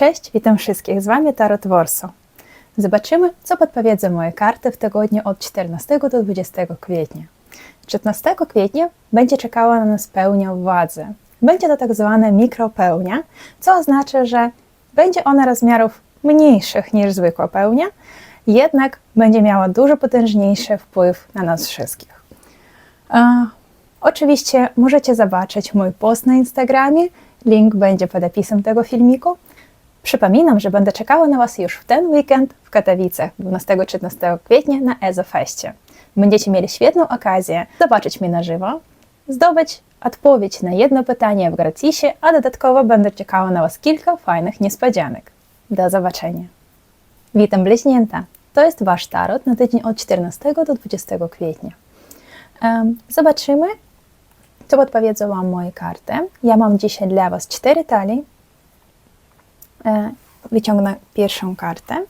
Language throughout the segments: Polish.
Cześć, witam wszystkich. Z Wami Tarot Warso. Zobaczymy, co podpowiedzą moje karty w tygodniu od 14 do 20 kwietnia. 14 kwietnia będzie czekała na nas pełnia władzy. Będzie to tak zwana mikropełnia, co oznacza, że będzie ona rozmiarów mniejszych niż zwykła pełnia, jednak będzie miała dużo potężniejszy wpływ na nas wszystkich. Oczywiście możecie zobaczyć mój post na Instagramie, link będzie pod opisem tego filmiku. Przypominam, że będę czekała na Was już w ten weekend w Katowicach 12-13 kwietnia na EZO-feście. Będziecie mieli świetną okazję zobaczyć mnie na żywo, zdobyć odpowiedź na jedno pytanie w gratisie, a dodatkowo będę czekała na Was kilka fajnych niespodzianek. Do zobaczenia. Witam bliźnięta. To jest Wasz tarot na tydzień od 14 do 20 kwietnia. Zobaczymy, co podpowiedzą Wam moje karty. Ja mam dzisiaj dla Was cztery talii. E, wyciągnę pierwszą kartę.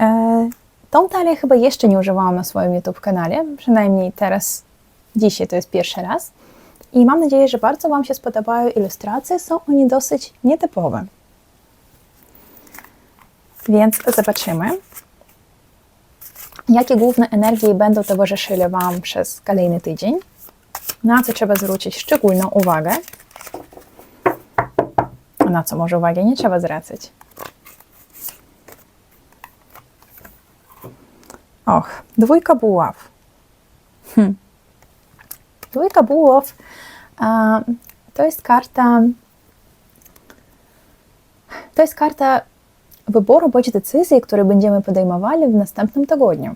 E, tą talię chyba jeszcze nie używałam na swoim YouTube kanale, przynajmniej teraz, dzisiaj to jest pierwszy raz. I mam nadzieję, że bardzo Wam się spodobają ilustracje, są one dosyć nietypowe. Więc zobaczymy, jakie główne energie będą towarzyszyły Wam przez kolejny tydzień, na co trzeba zwrócić szczególną uwagę, na co może uwagi nie trzeba zwracać. Och, dwójka buław. Hm. Dwójka buław a, to jest karta to jest karta wyboru bądź decyzji, które będziemy podejmowali w następnym tygodniu.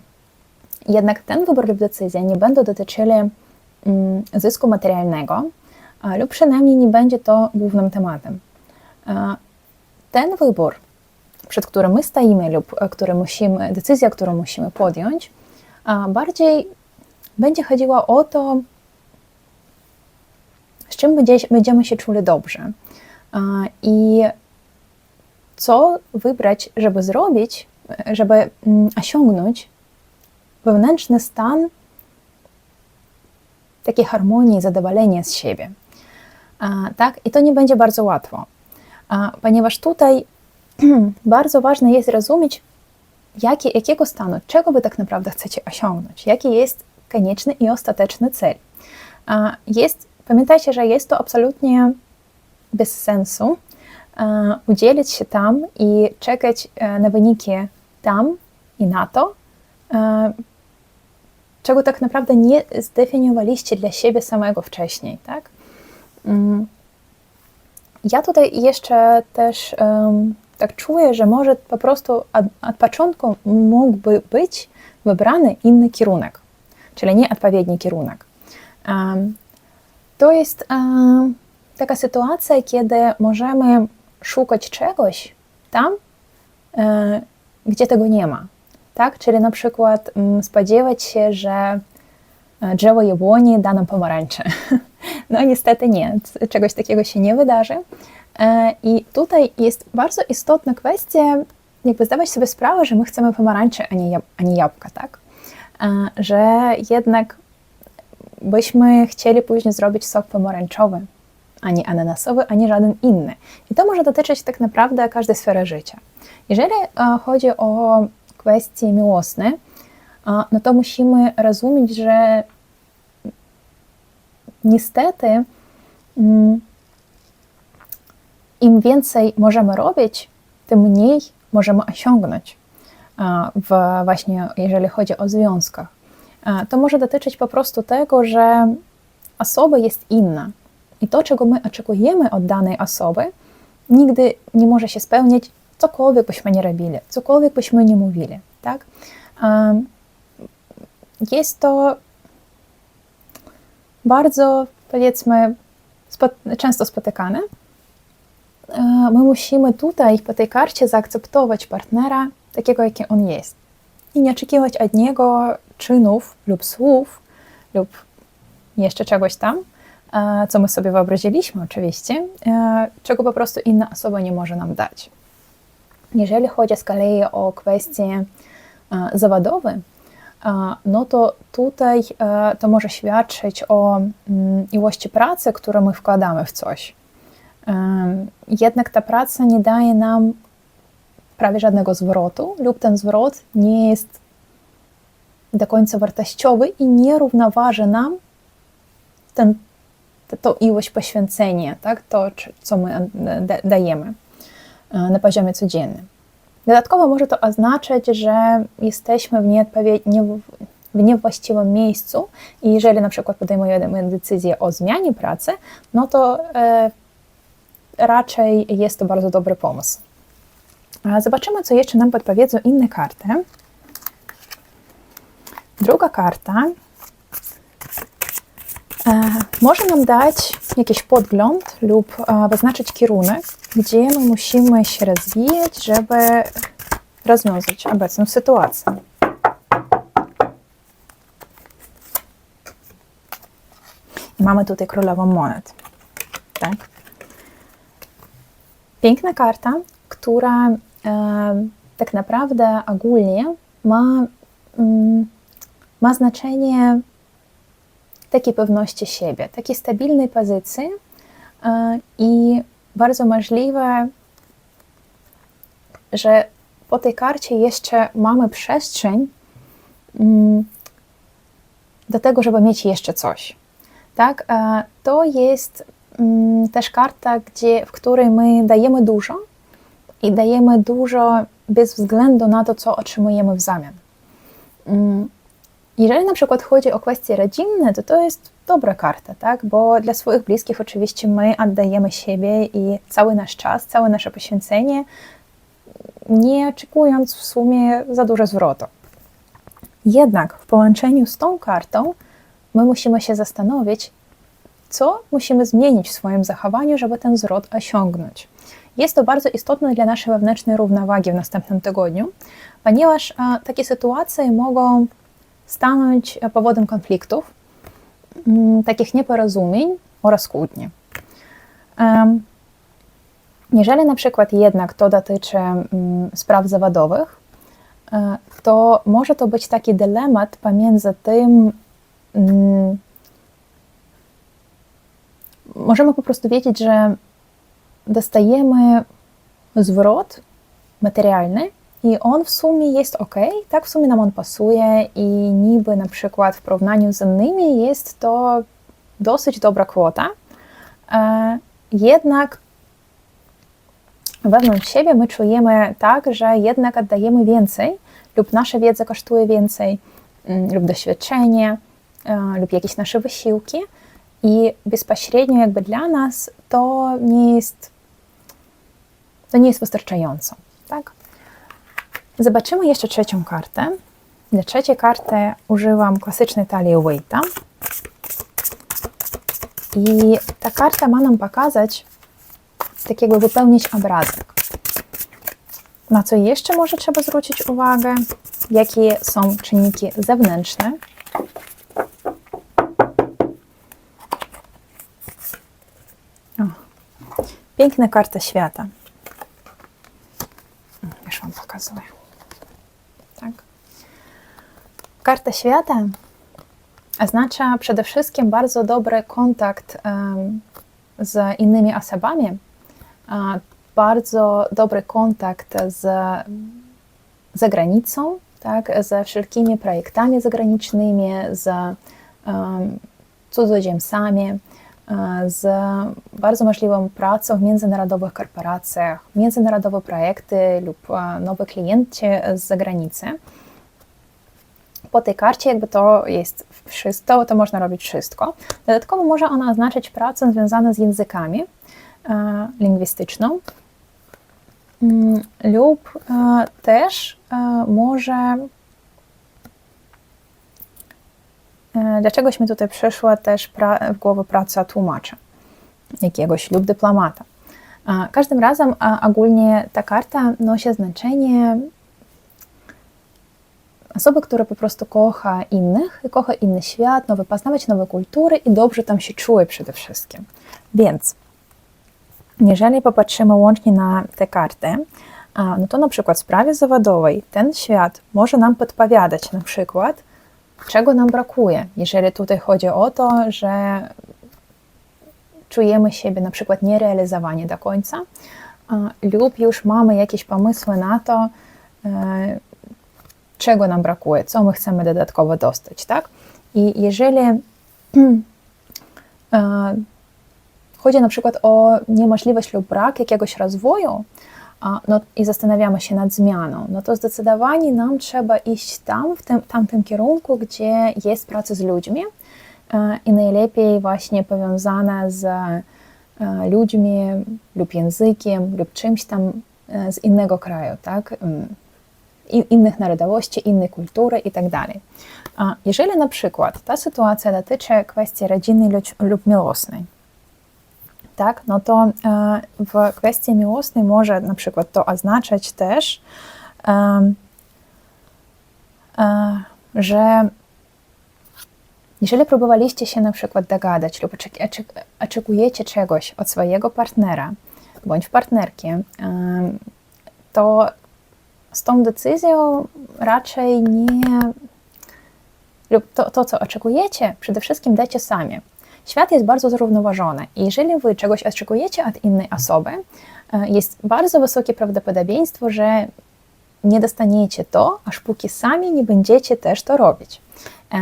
Jednak ten wybór lub decyzja nie będą dotyczyli mm, zysku materialnego, lub przynajmniej nie będzie to głównym tematem. A, ten wybór, przed którym my stoimy lub który musimy, decyzja, którą musimy podjąć, a bardziej będzie chodziła o to, z czym będziemy się czuli dobrze i co wybrać, żeby zrobić, żeby osiągnąć wewnętrzny stan takiej harmonii, zadowolenia z siebie. Tak? I to nie będzie bardzo łatwo, ponieważ tutaj bardzo ważne jest rozumieć, jaki, jakiego stanu, czego wy tak naprawdę chcecie osiągnąć, jaki jest konieczny i ostateczny cel. Jest, pamiętajcie, że jest to absolutnie bez sensu udzielić się tam i czekać na wyniki tam i na to, czego tak naprawdę nie zdefiniowaliście dla siebie samego wcześniej, tak? Ja tutaj jeszcze też um, tak czuję, że może po prostu od, od początku mógłby być wybrany inny kierunek, czyli nieodpowiedni kierunek. Um, to jest um, taka sytuacja, kiedy możemy szukać czegoś tam, e, gdzie tego nie ma. Tak? Czyli na przykład m, spodziewać się, że drzewo jabłoni da nam pomarańcze. No niestety nie, czegoś takiego się nie wydarzy. E, I tutaj jest bardzo istotna kwestia, jakby zdawać sobie sprawę, że my chcemy pomarańcze, a nie, a nie jabłka, tak? E, że jednak byśmy chcieli później zrobić sok pomarańczowy, ani ananasowy, ani żaden inny. I to może dotyczyć tak naprawdę każdej sfery życia. Jeżeli e, chodzi o kwestie miłosne, no to musimy rozumieć, że niestety mm, im więcej możemy robić, tym mniej możemy osiągnąć. W, właśnie jeżeli chodzi o związkach. To może dotyczyć po prostu tego, że osoba jest inna i to, czego my oczekujemy od danej osoby, nigdy nie może się spełnić, cokolwiek byśmy nie robili, cokolwiek byśmy nie mówili. Tak? Jest to bardzo, powiedzmy, często spotykane, E, my musimy tutaj po tej karcie zaakceptować partnera takiego, jaki on jest. I nie oczekiwać od niego czynów lub słów, lub jeszcze czegoś tam, e, co my sobie wyobraziliśmy oczywiście, e, czego po prostu inna osoba nie może nam dać. Jeżeli chodzi z kolei o kwestie zawodowe, no to tutaj to może świadczyć o mm, ilości pracy, którą my wkładamy w coś jednak ta praca nie daje nam prawie żadnego zwrotu, lub ten zwrot nie jest do końca wartościowy i nie równoważy nam ten, to ilość poświęcenia, tak? to, co my dajemy na poziomie codziennym. Dodatkowo może to oznaczać, że jesteśmy w, nieodpowiedni, w niewłaściwym miejscu i jeżeli na przykład podejmujemy decyzję o zmianie pracy, no to e, raczej jest to bardzo dobry pomysł. Zobaczymy, co jeszcze nam podpowiedzą inne karty. Druga karta może nam dać jakiś podgląd lub e, wyznaczyć kierunek, gdzie my musimy się rozwijać, żeby rozwiązać obecną sytuację. Mamy tutaj królową monet. Tak? Piękna karta, która e, tak naprawdę ogólnie ma, mm, ma znaczenie takiej pewności siebie, takiej stabilnej pozycji e, i bardzo możliwe, że po tej karcie jeszcze mamy przestrzeń mm, do tego, żeby mieć jeszcze coś. Tak? E, to jest mm, też karta, gdzie, w której my dajemy dużo i dajemy dużo bez względu na to, co otrzymujemy w zamian. Jeżeli na przykład chodzi o kwestie rodzinne, to to jest dobra karta, tak? bo dla swoich bliskich oczywiście my oddajemy siebie i cały nasz czas, całe nasze poświęcenie, nie oczekując w sumie za dużo zwrotu. Jednak w połączeniu z tą kartą my musimy się zastanowić, co musimy zmienić w swoim zachowaniu, żeby ten zwrot osiągnąć. Jest to bardzo istotne dla naszej wewnętrznej równowagi w następnym tygodniu, ponieważ takie sytuacje mogą stanąć powodem konfliktów, mm, takich nieporozumień oraz kłótni. Jeżeli na przykład jednak to dotyczy mm, spraw zawodowych, e, to może to być taki dylemat pomiędzy tym, mm, możemy po prostu wiedzieć, że dostajemy zwrot materialny i on w sumie jest ok, tak w sumie nam on pasuje i niby na przykład w porównaniu z innymi jest to dosyć dobra kwota, e, jednak wewnątrz siebie my czujemy tak, że jednak oddajemy więcej lub nasza wiedza kosztuje więcej mm, lub doświadczenie e, lub jakieś nasze wysiłki i bezpośrednio jakby dla nas to nie jest to nie jest wystarczająco, tak? Zobaczymy jeszcze trzecią kartę. Dla trzeciej karty użyłam klasycznej talii Waita. I ta karta ma nam pokazać, tak jakby wypełnić obrazek. Na co jeszcze może trzeba zwrócić uwagę? Jakie są czynniki zewnętrzne? O, piękna karta świata. Już Wam pokazuję. Karta świata oznacza przede wszystkim bardzo dobry kontakt z innymi osobami, bardzo dobry kontakt z zagranicą, tak, ze wszelkimi projektami zagranicznymi, z um, cudzoziemcami, z bardzo możliwą pracą w międzynarodowych korporacjach, międzynarodowe projekty lub nowe klienci z zagranicy po tej karcie jakby to jest wszystko, to można robić wszystko. Dodatkowo może ona oznaczać pracę związaną z językami, e, lingwistyczną mm, lub e, też e, może e, dlaczegoś mi tutaj przyszła też w głowę praca tłumacza jakiegoś lub dyplomata. E, każdym razem ogólnie ta karta nosi znaczenie Osoby, które po prostu kocha innych, kocha inny świat, nowy poznawać nowe kultury i dobrze tam się czuje przede wszystkim. Więc jeżeli popatrzymy łącznie na te karty, no to na przykład w sprawie zawodowej ten świat może nam podpowiadać na przykład, czego nam brakuje. Jeżeli tutaj chodzi o to, że czujemy siebie na przykład nierealizowani do końca, lub już mamy jakieś pomysły na to, e, czego nam brakuje, co my chcemy dodatkowo dostać, tak? I jeżeli e, chodzi na przykład o niemożliwość lub brak jakiegoś rozwoju, no, i zastanawiamy się nad zmianą, no to zdecydowanie nam trzeba iść tam, w tym, tamtym kierunku, gdzie jest praca z ludźmi e, i najlepiej właśnie powiązana z e, ludźmi lub językiem lub czymś tam e, z innego kraju, tak? Mm, innych narodowości, innej kultury i tak dalej. Jeżeli na przykład ta sytuacja dotyczy kwestii rodzinnej lub miłosnej, tak, no to e, w kwestii miłosnej może na przykład to oznaczać też, e, że jeżeli próbowaliście się na przykład dogadać lub oczek- oczek- oczekujecie czegoś od swojego partnera bądź partnerki, to z tą decyzją raczej nie. lub to, to, co oczekujecie, przede wszystkim dajcie sami. Świat jest bardzo zrównoważony i jeżeli wy czegoś oczekujecie od innej osoby, e, jest bardzo wysokie prawdopodobieństwo, że nie dostaniecie to, aż póki sami nie będziecie też to robić. E,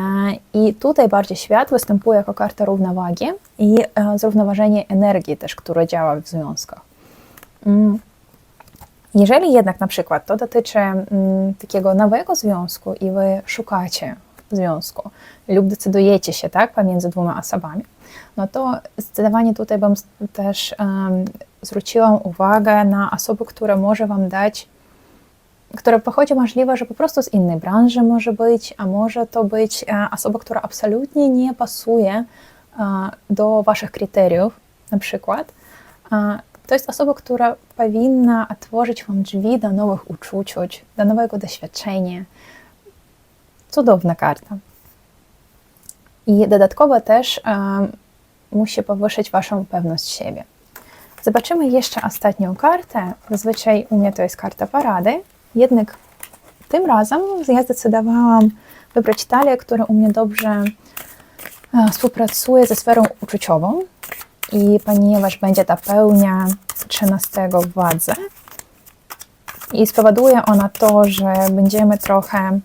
I tutaj bardziej świat występuje jako karta równowagi i e, zrównoważenie energii też, które działa w związkach. Mm. Jeżeli jednak na przykład to dotyczy mm, takiego nowego związku i wy szukacie związku lub decydujecie się tak pomiędzy dwoma osobami, no to zdecydowanie tutaj bym też um, zwróciłam uwagę na osoby, które może wam dać, które pochodzi możliwe, że po prostu z innej branży może być, a może to być e, osoba, która absolutnie nie pasuje e, do waszych kryteriów, na przykład. E, to jest osoba, która powinna otworzyć Wam drzwi do nowych uczuć, do nowego doświadczenia. Cudowna karta. I dodatkowo też um, musi powyższyć Waszą pewność siebie. Zobaczymy jeszcze ostatnią kartę. Zazwyczaj u mnie to jest karta parady, jednak tym razem ja zdecydowałam wybrać talię, która u mnie dobrze e, współpracuje ze sferą uczuciową. I ponieważ będzie ta pełnia 13 w wadze, i spowoduje ona to, że będziemy trochę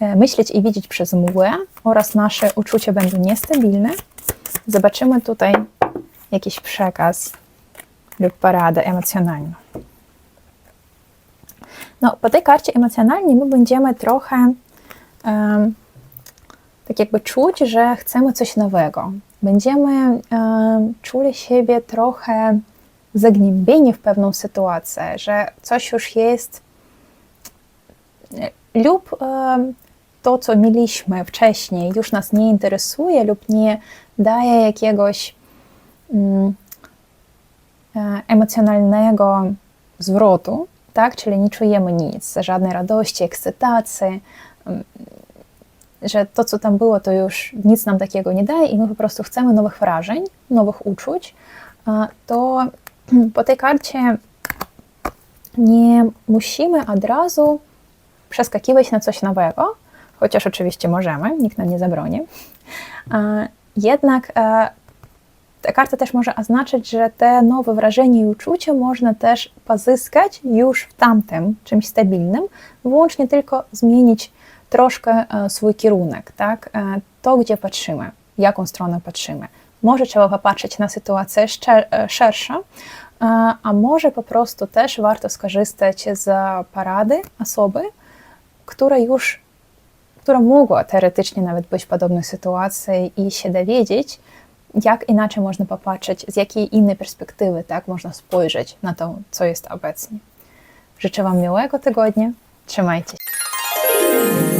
myśleć i widzieć przez mgłę oraz nasze uczucia będą niestabilne. Zobaczymy tutaj jakiś przekaz lub paradę emocjonalną. No, po tej karcie emocjonalnej my będziemy trochę em, tak jakby czuć, że chcemy coś nowego. Będziemy em, czuli siebie trochę zagniębieni w pewną sytuację, że coś już jest e, lub to, co mieliśmy wcześniej, już nas nie interesuje lub nie daje jakiegoś mm, e, emocjonalnego zwrotu, tak? Czyli nie czujemy nic, żadnej radości, ekscytacji, że to, co tam było, to już nic nam takiego nie daje i my po prostu chcemy nowych wrażeń, nowych uczuć, to po tej karcie nie musimy od razu przeskakiwać na coś nowego, chociaż oczywiście możemy, nikt nam nie zabroni. Jednak e, ta karta też może oznaczać, że te nowe wrażenia i uczucia można też pozyskać już w tamtym, czymś stabilnym, wyłącznie tylko zmienić troszkę e, swój kierunek, tak? E, To, gdzie patrzymy, jaką stronę patrzymy. Może trzeba popatrzeć na sytuację e, a może po prostu też warto skorzystać z porady osoby, która już, która mogła teoretycznie nawet być w podobnej sytuacji i się dowiedzieć, jak inaczej można popatrzeć, z jakiej innej perspektywy tak można spojrzeć na to, co jest obecnie. Życzę Wam miłego tygodnia. Trzymajcie się.